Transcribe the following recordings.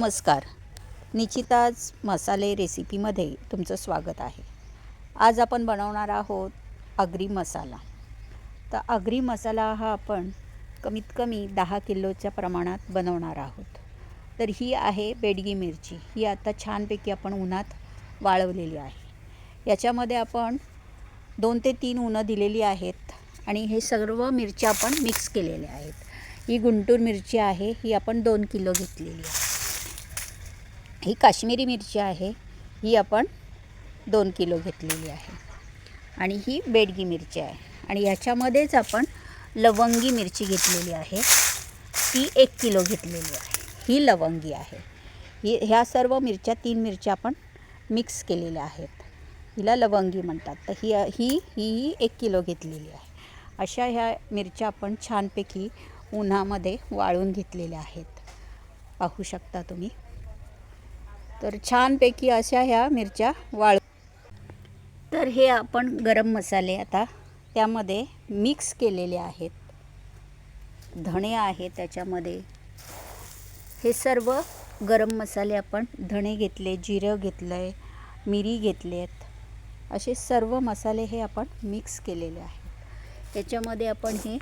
नमस्कार. निचिताज मसाले रेसिपीमध्ये तुमचं स्वागत आहे. आज आपण बनवणार आहोत आगरी मसाला. तर आगरी मसाला हा आपण कमीत कमी दहा किलोच्या प्रमाणात बनवणार आहोत. तर ही आहे बेडगी मिरची. ही आता छानपैकी आपण उन्हात वाळवलेली आहे. याच्यामध्ये आपण दोन ते तीन उन्हं दिलेली आहेत आणि हे सर्व मिरच्या आपण मिक्स केलेल्या आहेत. ही गुंटूर मिरची आहे. ही आपण दोन किलो घेतलेली आहे. ही काश्मीरी मिरची आहे. ही आपण दोन किलो घेतलेली आहे. आणि ही बेडगी मिरची आहे. आणि ह्याच्यामध्येच आपण लवंगी मिरची घेतलेली आहे. ती एक किलो घेतलेली आहे. ही लवंगी आहे. ही ह्या सर्व मिरच्या तीन मिरच्या आपण मिक्स केलेल्या आहेत. हिला लवंगी म्हणतात. तर ही ही ही एक किलो घेतलेली आहे. अशा ह्या मिरच्या आपण छानपैकी उन्हामध्ये वाळून घेतलेल्या आहेत. पाहू शकता तुम्ही. तर छानपैकी अशा ह्या मिरच्या वाळ. तर हे आपण गरम मसाले आता त्यामध्ये मिक्स केलेले आहेत. धणे आहे त्याच्यामध्ये. हे सर्व गरम मसाले आपण धणे घेतले जिरं घेतलं आहे मिरी घेतले आहेत असे सर्व मसाले हे आपण मिक्स केलेले आहेत. त्याच्यामध्ये आपण हे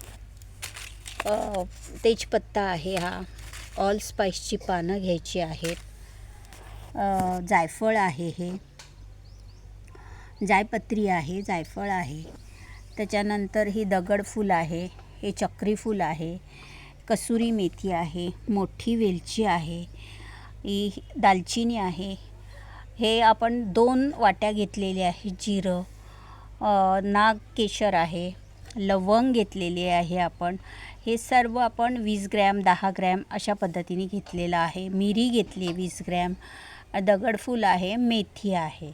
तेजपत्ता आहे हा. ऑल स्पाईसची पानं घ्यायची आहेत. जायफळ आहे हे. जायपत्री आहे जायफळ आहे. त्याच्यानंतर ही दगडफूल आहे हे चक्रीफूल आहे. कसुरी मेथी आहे मोठी वेलची आहे. ही दालचिनी आहे. हे आपण दोन वाट्या घेतलेले आहे जिरं. नागकेशर आहे. लवंग घेतलेली आहे आपण. हे सर्व आपण वीस ग्रॅम दहा ग्रॅम अशा पद्धतीने घेतलेलं आहे. मिरी घेतली वीस ग्रॅम. दगडफूल आहे मेथी आहे.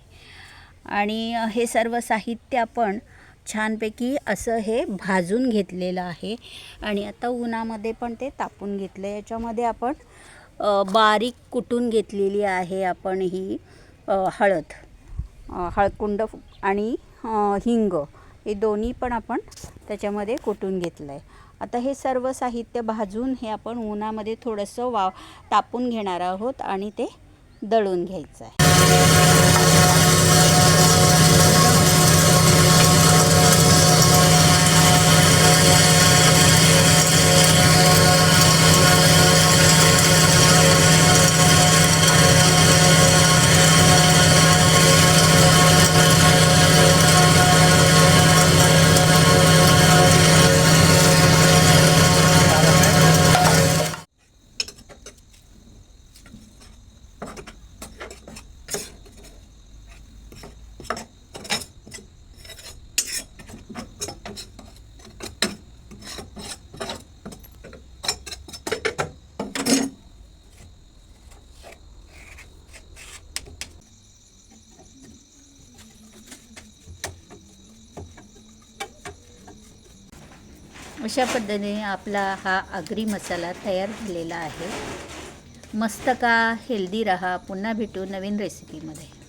आणि हे सर्व साहित्य आपण छानपैकी असं हे भाजून घेतलेलं आहे. आणि आता उन्हामध्ये पण ते तापून घेतलं याच्यामध्ये आपण बारीक कुटून घेतलेली आहे आपण ही हळद. हळकुंड आणि हिंग हे दोन्ही पण आपण त्याच्यामध्ये कुटून घेतलं आहे. आता हे सर्व साहित्य भाजून हे आपण उन्हामध्ये थोडंसं वा तापून घेणार आहोत आणि ते दळून घ्यायचं आहे अशा पद्धतीने आपला हा आगरी मसाला तयार झालेला आहे. मस्त का हेल्दी रहा. पुन्हा भेटू नवीन रेसिपीमध्ये